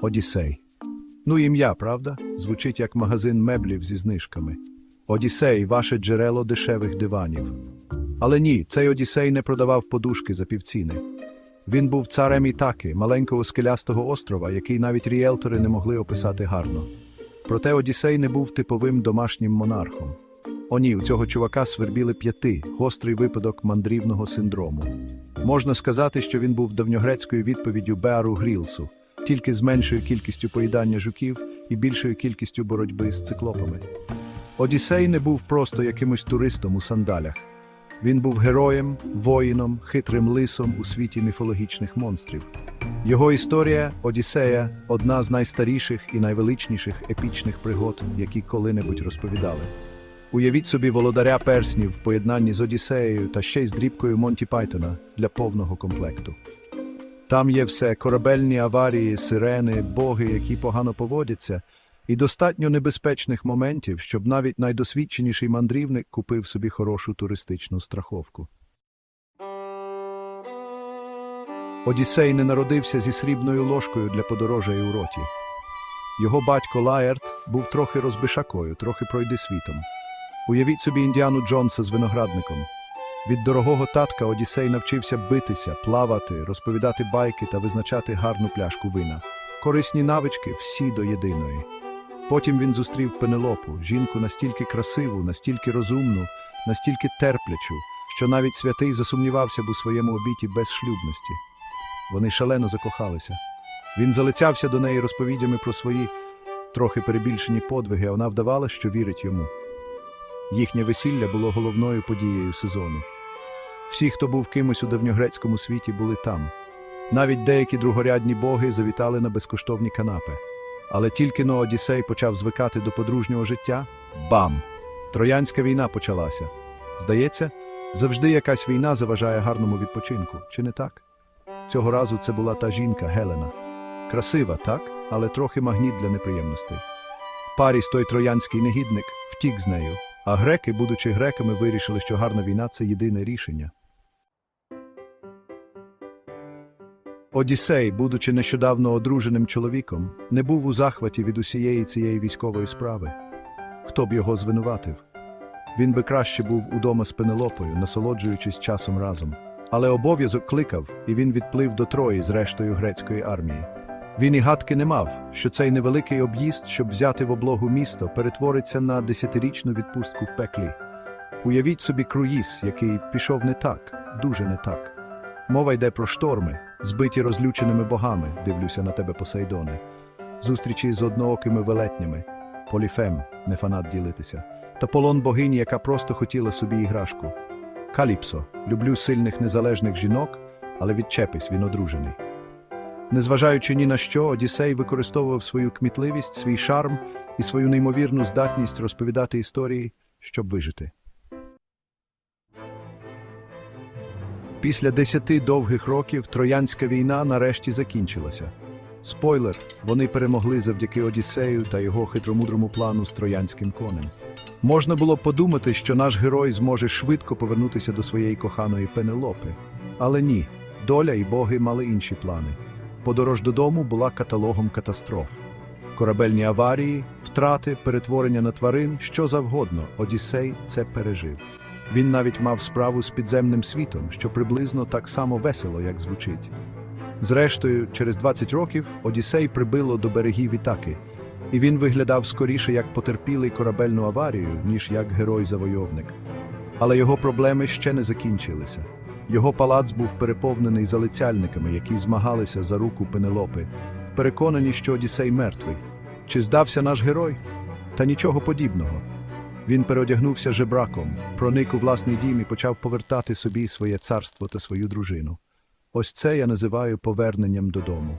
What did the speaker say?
Одіссей. Ну, ім'я, правда? Звучить як магазин меблів зі знижками. Одіссей ваше джерело дешевих диванів. Але ні, цей Одіссей не продавав подушки за півціни. Він був царем Ітаки, маленького скелястого острова, який навіть ріелтори не могли описати гарно. Проте Одіссей не був типовим домашнім монархом. О ні, у цього чувака свербіли п'яти, гострий випадок мандрівного синдрому. Можна сказати, що він був давньогрецькою відповіддю Беару Грілсу, тільки з меншою кількістю поїдання жуків і більшою кількістю боротьби з циклопами. Одіссей не був просто якимось туристом у сандалях. Він був героєм, воїном, хитрим лисом у світі міфологічних монстрів. Його історія Одіссея одна з найстаріших і найвеличніших епічних пригод, які коли-небудь розповідали. Уявіть собі володаря перснів в поєднанні з Одіссеєю та ще й з дрібкою Монті Пайтона для повного комплекту. Там є все корабельні аварії, сирени, боги, які погано поводяться, і достатньо небезпечних моментів, щоб навіть найдосвідченіший мандрівник купив собі хорошу туристичну страховку. Одіссей не народився зі срібною ложкою для подорожей у роті. Його батько Лаерт був трохи розбишакою, трохи пройди світом. Уявіть собі Індіану Джонса з виноградником. Від дорогого татка Одіссей навчився битися, плавати, розповідати байки та визначати гарну пляшку вина. Корисні навички всі до єдиної. Потім він зустрів Пенелопу, жінку настільки красиву, настільки розумну, настільки терплячу, що навіть святий засумнівався б у своєму обіті безшлюбності. Вони шалено закохалися. Він залицявся до неї розповідями про свої трохи перебільшені подвиги, а вона вдавала, що вірить йому. Їхнє весілля було головною подією сезону. Всі, хто був кимось у давньогрецькому світі, були там. Навіть деякі другорядні боги завітали на безкоштовні канапи. Але тільки но Одіссей почав звикати до подружнього життя бам! Троянська війна почалася. Здається, завжди якась війна заважає гарному відпочинку, чи не так? Цього разу це була та жінка Гелена. Красива, так, але трохи магніт для неприємностей. Паріс, той троянський негідник, втік з нею, а греки, будучи греками, вирішили, що гарна війна це єдине рішення. Одіссей, будучи нещодавно одруженим чоловіком, не був у захваті від усієї цієї військової справи. Хто б його звинуватив? Він би краще був удома з Пенелопою, насолоджуючись часом разом. Але обов'язок кликав, і він відплив до Трої з рештою грецької армії. Він і гадки не мав, що цей невеликий об'їзд, щоб взяти в облогу місто, перетвориться на десятирічну відпустку в пеклі. Уявіть собі круїз, який пішов не так, дуже не так. Мова йде про шторми, збиті розлюченими богами, дивлюся на тебе, Посейдоне, зустрічі з одноокими велетнями, поліфем, не фанат ділитися, та полон богині, яка просто хотіла собі іграшку. Каліпсо, люблю сильних незалежних жінок, але відчепись, він одружений. Незважаючи ні на що, Одіссей використовував свою кмітливість, свій шарм і свою неймовірну здатність розповідати історії, щоб вижити. Після десяти довгих років Троянська війна нарешті закінчилася. Спойлер, вони перемогли завдяки Одіссею та його хитромудрому плану з троянським конем. Можна було подумати, що наш герой зможе швидко повернутися до своєї коханої Пенелопи. Але ні, доля і боги мали інші плани. Подорож додому була каталогом катастроф. Корабельні аварії, втрати, перетворення на тварин, що завгодно, Одіссей це пережив. Він навіть мав справу з підземним світом, що приблизно так само весело, як звучить. Зрештою, через 20 років Одіссей прибило до берегів Ітаки, і він виглядав скоріше як потерпілий корабельну аварію, ніж як герой-завойовник. Але його проблеми ще не закінчилися. Його палац був переповнений залицяльниками, які змагалися за руку Пенелопи, переконані, що Одіссей мертвий. Чи здався наш герой? Та нічого подібного. Він переодягнувся жебраком, проник у власний дім і почав повертати собі своє царство та свою дружину. Ось це я називаю поверненням додому.